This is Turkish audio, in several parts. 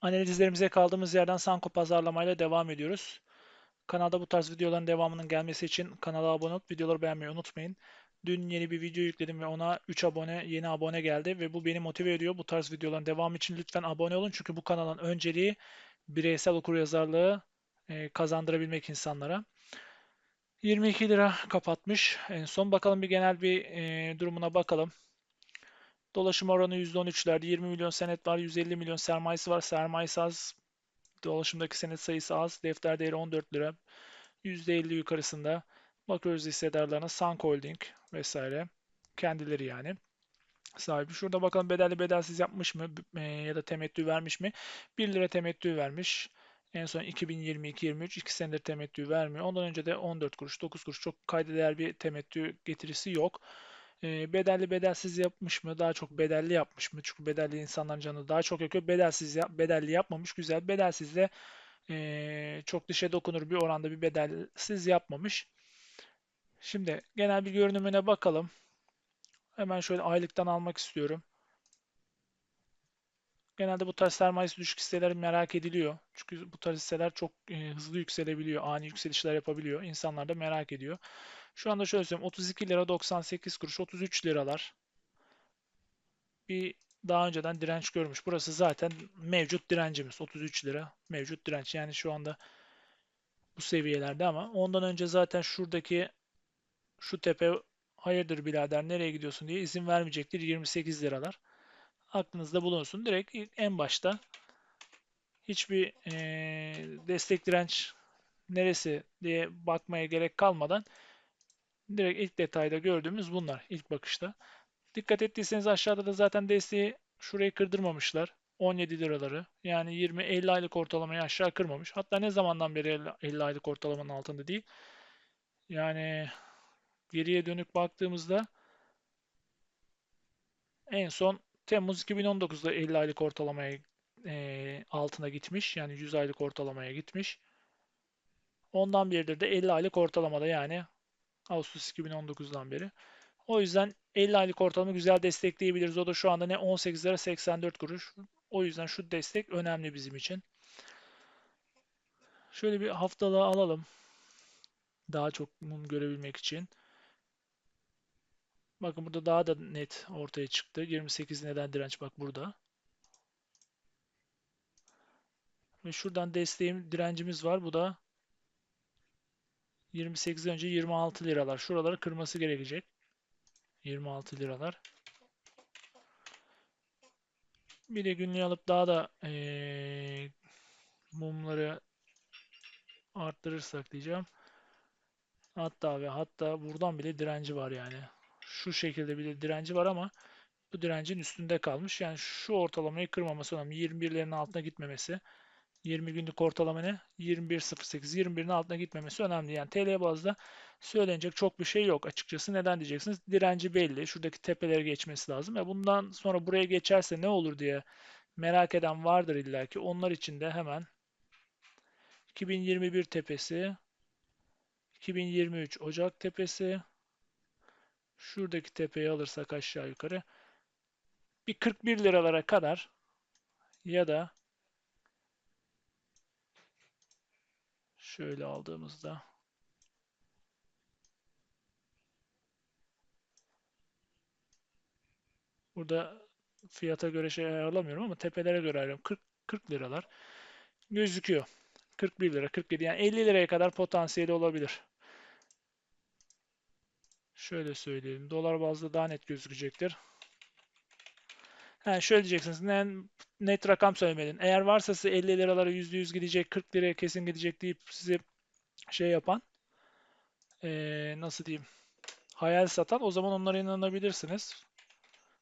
Analizlerimize kaldığımız yerden Sanko pazarlamayla devam ediyoruz. Kanalda bu tarz videoların devamının gelmesi için kanala abone olup videoları beğenmeyi unutmayın. Dün yeni bir video yükledim ve ona 3 abone, yeni abone geldi ve bu beni motive ediyor. Bu tarz videoların devamı için lütfen abone olun. Çünkü bu kanalın önceliği bireysel okuryazarlığı e, kazandırabilmek insanlara. 22 lira kapatmış. En son bakalım bir genel bir e, durumuna bakalım. Dolaşım oranı %13'lerde. 20 milyon senet var. 150 milyon sermayesi var. Sermayesi az. Dolaşımdaki senet sayısı az. Defter değeri 14 lira. %50 yukarısında. Bakıyoruz hissedarlarına. Sank Holding vesaire. Kendileri yani. Sahibi. Şurada bakalım bedelli bedelsiz yapmış mı e, ya da temettü vermiş mi? 1 lira temettü vermiş. En son 2022-23 2 senedir temettü vermiyor. Ondan önce de 14 kuruş, 9 kuruş çok kayda değer bir temettü getirisi yok. E, bedelli bedelsiz yapmış mı? Daha çok bedelli yapmış mı? Çünkü bedelli insanların canı daha çok yakıyor. Bedelsiz yap, bedelli yapmamış. Güzel. Bedelsiz de e, çok dışa dokunur bir oranda bir bedelsiz yapmamış. Şimdi genel bir görünümüne bakalım. Hemen şöyle aylıktan almak istiyorum. Genelde bu tarz sermayesi düşük hisseler merak ediliyor. Çünkü bu tarz hisseler çok e, hızlı yükselebiliyor, ani yükselişler yapabiliyor. İnsanlar da merak ediyor. Şu anda şöyle söyleyeyim 32 lira 98 kuruş 33 liralar bir daha önceden direnç görmüş. Burası zaten mevcut direncimiz 33 lira mevcut direnç. Yani şu anda bu seviyelerde ama ondan önce zaten şuradaki şu tepe hayırdır birader nereye gidiyorsun diye izin vermeyecektir 28 liralar. Aklınızda bulunsun. Direkt en başta hiçbir e, destek direnç neresi diye bakmaya gerek kalmadan direkt ilk detayda gördüğümüz bunlar ilk bakışta. Dikkat ettiyseniz aşağıda da zaten desteği şurayı kırdırmamışlar. 17 liraları. Yani 20-50 aylık ortalamayı aşağı kırmamış. Hatta ne zamandan beri 50 aylık ortalamanın altında değil. Yani geriye dönük baktığımızda en son Temmuz 2019'da 50 aylık ortalamaya e, altına gitmiş. Yani 100 aylık ortalamaya gitmiş. Ondan beridir de 50 aylık ortalamada yani Ağustos 2019'dan beri. O yüzden 50 aylık ortalama güzel destekleyebiliriz. O da şu anda ne 18 lira 84 kuruş. O yüzden şu destek önemli bizim için. Şöyle bir haftalığı alalım. Daha çok mum görebilmek için. Bakın burada daha da net ortaya çıktı. 28 neden direnç bak burada. Ve şuradan desteğim direncimiz var. Bu da 28 önce 26 liralar. Şuraları kırması gerekecek. 26 liralar. Bir de günlüğü alıp daha da ee, mumları arttırırsak diyeceğim. Hatta ve hatta buradan bile direnci var yani. Şu şekilde bile direnci var ama bu direncin üstünde kalmış. Yani şu ortalamayı kırmaması önemli. 21'lerin altına gitmemesi. 20 günlük ortalama ne? 21.08. 21'in altına gitmemesi önemli. Yani TL bazda söylenecek çok bir şey yok açıkçası. Neden diyeceksiniz? Direnci belli. Şuradaki tepelere geçmesi lazım. Ve bundan sonra buraya geçerse ne olur diye merak eden vardır illaki. Onlar için de hemen 2021 tepesi, 2023 Ocak tepesi, şuradaki tepeyi alırsak aşağı yukarı bir 41 liralara kadar ya da şöyle aldığımızda burada fiyata göre şey ayarlamıyorum ama tepelere göre ayarlıyorum. 40, 40 liralar gözüküyor. 41 lira, 47 yani 50 liraya kadar potansiyeli olabilir. Şöyle söyleyelim. Dolar bazda daha net gözükecektir. Yani şöyle diyeceksiniz. net rakam söylemedin. Eğer varsa size 50 liralara %100 gidecek, 40 liraya kesin gidecek deyip sizi şey yapan ee, nasıl diyeyim hayal satan o zaman onlara inanabilirsiniz.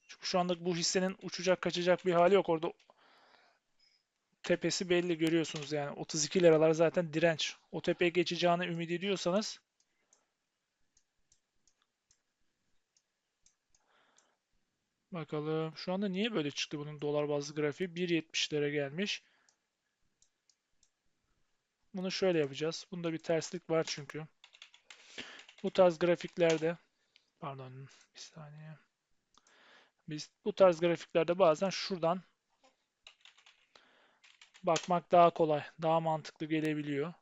Çünkü şu anda bu hissenin uçacak kaçacak bir hali yok. Orada tepesi belli görüyorsunuz yani. 32 liralar zaten direnç. O tepeye geçeceğini ümit ediyorsanız Bakalım. Şu anda niye böyle çıktı bunun dolar bazlı grafiği? 1.70'lere gelmiş. Bunu şöyle yapacağız. Bunda bir terslik var çünkü. Bu tarz grafiklerde pardon bir saniye. Biz bu tarz grafiklerde bazen şuradan bakmak daha kolay, daha mantıklı gelebiliyor.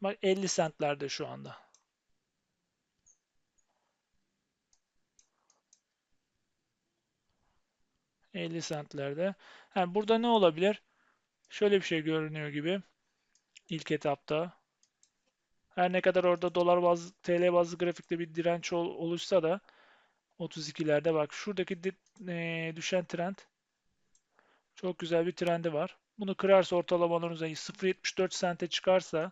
Bak 50 centlerde şu anda. ...50 centlerde. Yani burada ne olabilir? Şöyle bir şey görünüyor gibi. ilk etapta. Her ne kadar orada dolar bazlı, TL bazlı grafikte bir direnç ol, oluşsa da 32'lerde bak şuradaki di, e, düşen trend çok güzel bir trendi var. Bunu kırarsa ortalamaların üzerine 0.74 sente çıkarsa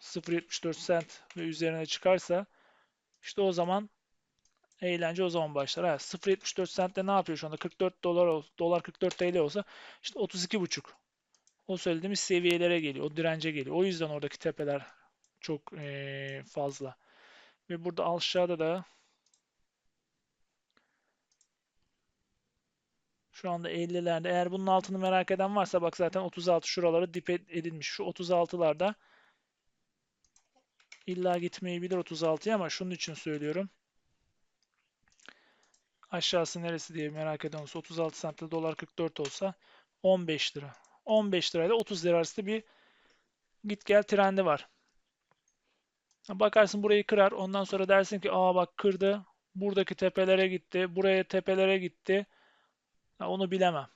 0.74 sent ve üzerine çıkarsa işte o zaman eğlence o zaman başlar. Ha, 0.74 sentte ne yapıyor şu anda? 44 dolar dolar 44 TL olsa işte 32.5 o söylediğimiz seviyelere geliyor. O dirence geliyor. O yüzden oradaki tepeler çok ee, fazla. Ve burada aşağıda da şu anda 50'lerde eğer bunun altını merak eden varsa bak zaten 36 şuraları dip edilmiş. Şu 36'larda illa gitmeyi bilir 36'ya ama şunun için söylüyorum. Aşağısı neresi diye merak eden olsa 36 centte dolar 44 olsa 15 lira. 15 lirayla 30 lira arasında bir git gel trendi var. Bakarsın burayı kırar. Ondan sonra dersin ki aa bak kırdı. Buradaki tepelere gitti. Buraya tepelere gitti. Ya onu bilemem.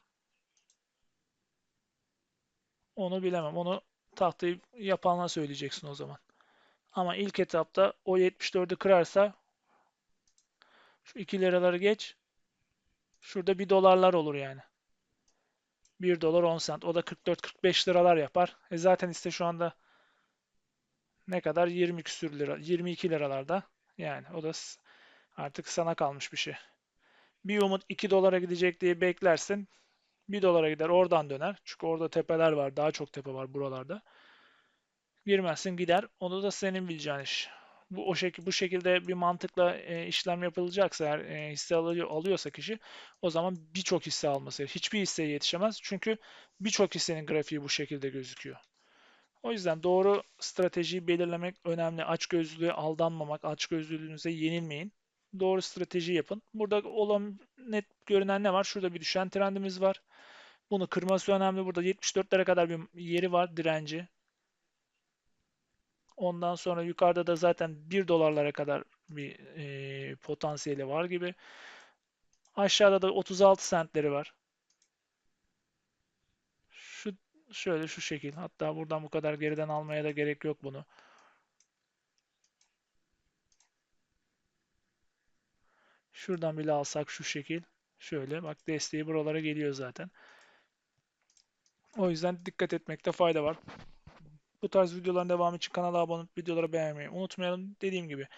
Onu bilemem. Onu tahtayı yapanla söyleyeceksin o zaman. Ama ilk etapta o 74'ü kırarsa şu 2 liraları geç. Şurada 1 dolarlar olur yani. 1 dolar 10 cent. O da 44-45 liralar yapar. E zaten işte şu anda ne kadar? 20 küsür lira. 22 liralarda. Yani o da artık sana kalmış bir şey. Bir umut 2 dolara gidecek diye beklersin. 1 dolara gider oradan döner. Çünkü orada tepeler var. Daha çok tepe var buralarda. Girmezsin gider. Onu da senin bileceğin iş. Bu o şekilde bu şekilde bir mantıkla e, işlem yapılacaksa eğer e, hisse alıyor, alıyorsa kişi o zaman birçok hisse alması. Hiçbir hisseye yetişemez. Çünkü birçok hissenin grafiği bu şekilde gözüküyor. O yüzden doğru stratejiyi belirlemek önemli. Açgözlülüğe aldanmamak, açgözlülüğünüze yenilmeyin. Doğru strateji yapın. Burada olan net görünen ne var? Şurada bir düşen trendimiz var. Bunu kırması önemli. Burada 74'lere kadar bir yeri var direnci. Ondan sonra yukarıda da zaten 1 dolarlara kadar bir e, potansiyeli var gibi. Aşağıda da 36 centleri var. Şu şöyle şu şekil. Hatta buradan bu kadar geriden almaya da gerek yok bunu. Şuradan bile alsak şu şekil. Şöyle bak desteği buralara geliyor zaten. O yüzden dikkat etmekte fayda var. Bu tarz videoların devamı için kanala abone olup videoları beğenmeyi unutmayalım. Dediğim gibi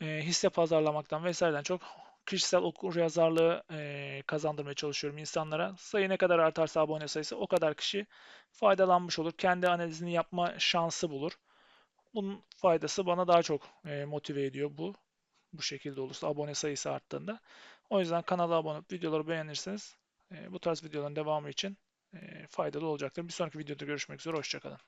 e, hisse pazarlamaktan vesaireden çok kişisel okur yazarlığı e, kazandırmaya çalışıyorum insanlara. Sayı ne kadar artarsa abone sayısı o kadar kişi faydalanmış olur. Kendi analizini yapma şansı bulur. Bunun faydası bana daha çok e, motive ediyor bu. Bu şekilde olursa abone sayısı arttığında. O yüzden kanala abone olup videoları beğenirseniz e, bu tarz videoların devamı için e, faydalı olacaktır. Bir sonraki videoda görüşmek üzere. Hoşçakalın.